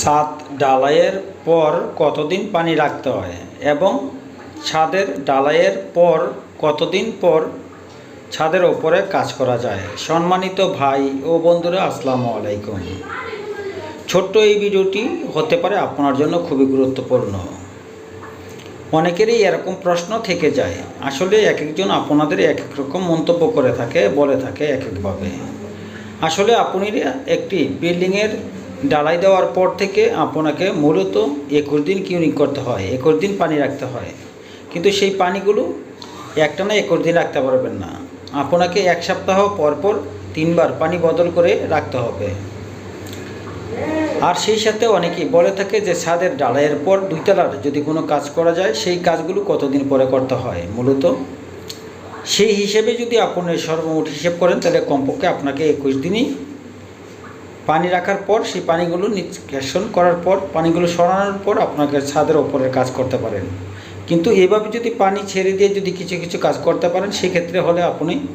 ছাদ ঢালাইয়ের পর কতদিন পানি রাখতে হয় এবং ছাদের ঢালাইয়ের পর কতদিন পর ছাদের ওপরে কাজ করা যায়? সম্মানিত ভাই ও বন্ধুরা, আসসালামু আলাইকুম। ছোট্ট এই ভিডিওটি হতে পারে আপনার জন্য খুবই গুরুত্বপূর্ণ। অনেকেরই এরকম প্রশ্ন থেকে যায়। আসলে এক একজন আপনাদের এক এক রকম মন্তব্য করে থাকে, বলে থাকে এক একভাবে আসলে আপনি একটি বিল্ডিংয়ের ডালাই দেওয়ার পর থেকে আপনাকে মূলত একুশ দিন কিউরিং করতে হয়, একুশ দিন পানি রাখতে হয়। কিন্তু সেই পানিগুলো একটানা একুশ দিন রাখতে পারবেন না। আপনাকে এক সপ্তাহ পর পর তিনবার পানি বদল করে রাখতে হবে। আর সেই সাথে অনেকেই বলে থাকে যে ছাদের ডালাইয়ের পর দুই তলার যদি কোনো কাজ করা যায়, সেই কাজগুলো কতদিন পরে করতে হয়? মূলত সেই হিসেবে যদি আপনি সর্বমোট হিসেব করেন, তাহলে কমপক্ষে আপনাকে একুশ দিনই পানি রাখার পর সেই পানিগুলো নিষ্কাশন করার পর, পানিগুলো সরানোর পর আপনাকে ছাদের ওপরের কাজ করতে পারেন। কিন্তু এভাবে যদি পানি ছেড়ে দিয়ে যদি কিছু কিছু কাজ করতে পারেন, সেক্ষেত্রে হলে আপনি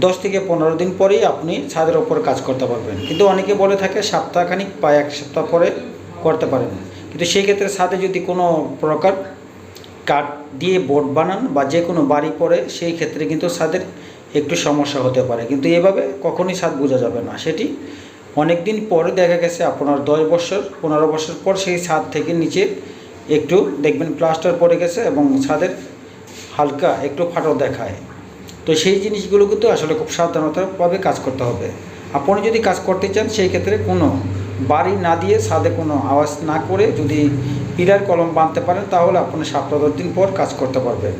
দশ থেকে পনেরো দিন পরেই আপনি ছাদের ওপর কাজ করতে পারবেন। কিন্তু অনেকে বলে থাকে সপ্তাহখানিক বা এক সপ্তাহ পরে করতে পারেন। কিন্তু সেই ক্ষেত্রে ছাদে যদি কোনো প্রকার কাঠ দিয়ে বোর্ড বানান বা যে কোনো বাড়ি পড়ে সেই ক্ষেত্রে কিন্তু ছাদের একটু সমস্যা হতে পারে। কিন্তু এভাবে কখনই ছাদ বোঝা যাবে না। সেটি অনেক দিন পরে দেখা গেছে আপনার দশ বছর, পনেরো বছর পর সেই ছাদ থেকে নিচে একটু দেখবেন প্লাস্টার পড়ে গেছে এবং ছাদের হালকা একটু ফাটল দেখায়। তো সেই জিনিসগুলো কিন্তু আসলে খুব সাবধানতাভাবে কাজ করতে হবে। আপনি যদি কাজ করতে চান, সেই ক্ষেত্রে কোনো বাড়ি না দিয়ে ছাদে কোনো আওয়াজ না করে যদি পিলার কলম বাঁধতে পারেন, তাহলে আপনি দশ দিন পর কাজ করতে পারবেন।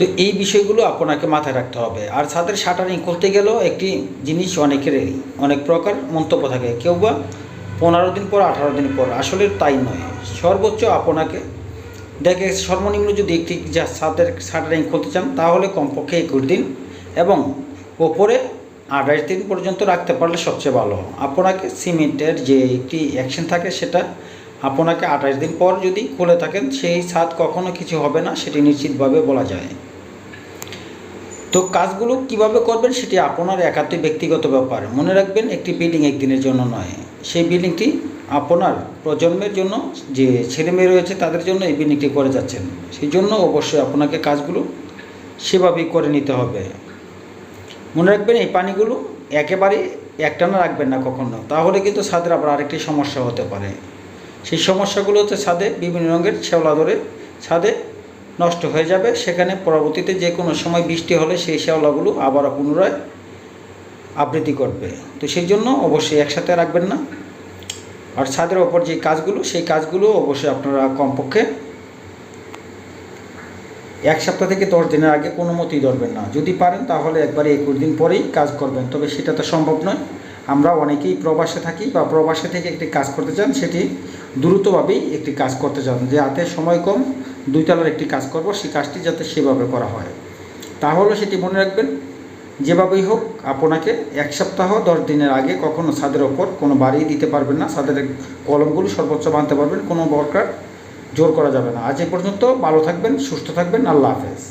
তো এই বিষয়গুলো আপনাকে মাথায় রাখতে হবে। আর ছাদের শাটারিং করতে গেলেও একটি জিনিস অনেকেরই অনেক প্রকার মন্তব্য থাকে। কেউ বা পনেরো দিন পর, আঠারো দিন পর, আসলে তাই নয়। সর্বোচ্চ আপনাকে দেখে সর্বনিম্ন যদি একটি যা ছাদের শাটারিং করতে চান, তাহলে কমপক্ষে একুশ দিন এবং ওপরে আঠাশ দিন পর্যন্ত রাখতে পারলে সবচেয়ে ভালো। আপনাকে সিমেন্টের যে একটি অ্যাকশন থাকে, সেটা আপনাকে আঠাশ দিন পর যদি খুলে থাকেন, সেই ছাদ কখনো কিছু হবে না, সেটি নিশ্চিতভাবে বলা যায়। তো কাজগুলো কীভাবে করবেন সেটি আপনার একাত্তই ব্যক্তিগত ব্যাপার। মনে রাখবেন, একটি বিল্ডিং একদিনের জন্য নয়। সেই বিল্ডিংটি আপনার প্রজন্মের জন্য, যে ছেলে মেয়ে রয়েছে তাদের জন্য এই বিল্ডিংটি করে যাচ্ছেন। সেই জন্য অবশ্যই আপনাকে কাজগুলো সেভাবেই করে নিতে হবে। মনে রাখবেন, এই পানিগুলো একেবারে একটানা রাখবেন না কখনো। তাহলে কিন্তু ছাদের আবার আরেকটি সমস্যা হতে পারে। সেই সমস্যাগুলো হচ্ছে ছাদে বিভিন্ন রঙের শেওলা ধরে, ছাদে নষ্ট হয়ে যাবে। সেখানে পরবর্তীতে যে কোনো সময় বৃষ্টি হলে সেই শেওলাগুলো আবার পুনরায় আবৃত্তি করবে। তো সেই জন্য অবশ্যই একসাথে রাখবেন না। আর ছাদের ওপর যে কাজগুলো, সেই কাজগুলো অবশ্যই আপনারা কমপক্ষে এক সপ্তাহ থেকে দশ দিনের আগে কোনো মতেই ধরবেন না। যদি পারেন তাহলে একবারে একুশ দিন পরেই কাজ করবেন। তবে সেটা তো সম্ভব নয়। আমরা অনেকেই প্রবাসে থাকি বা প্রবাসে থেকে একটি কাজ করতে চান, সেটি দ্রুতভাবেই একটি কাজ করতে চান যে হাতে সময় কম দুই তলার একটি কাজ করব, সেই কাজটি যাতে সেভাবে করা হয়। তাহলে সেটি মনে রাখবেন, যেভাবেই হোক আপনাকে এক সপ্তাহ, দশ দিনের আগে কখনো ছাদের ওপর কোনো বাড়ি দিতে পারবেন না, ছাদের কলমগুলো সর্বোচ্চ বাঁধতে পারবেন, কোনো বরকার জোর করা যাবে না। আজ এ পর্যন্ত ভালো থাকবেন, সুস্থ থাকবেন, আল্লাহ হাফেজ।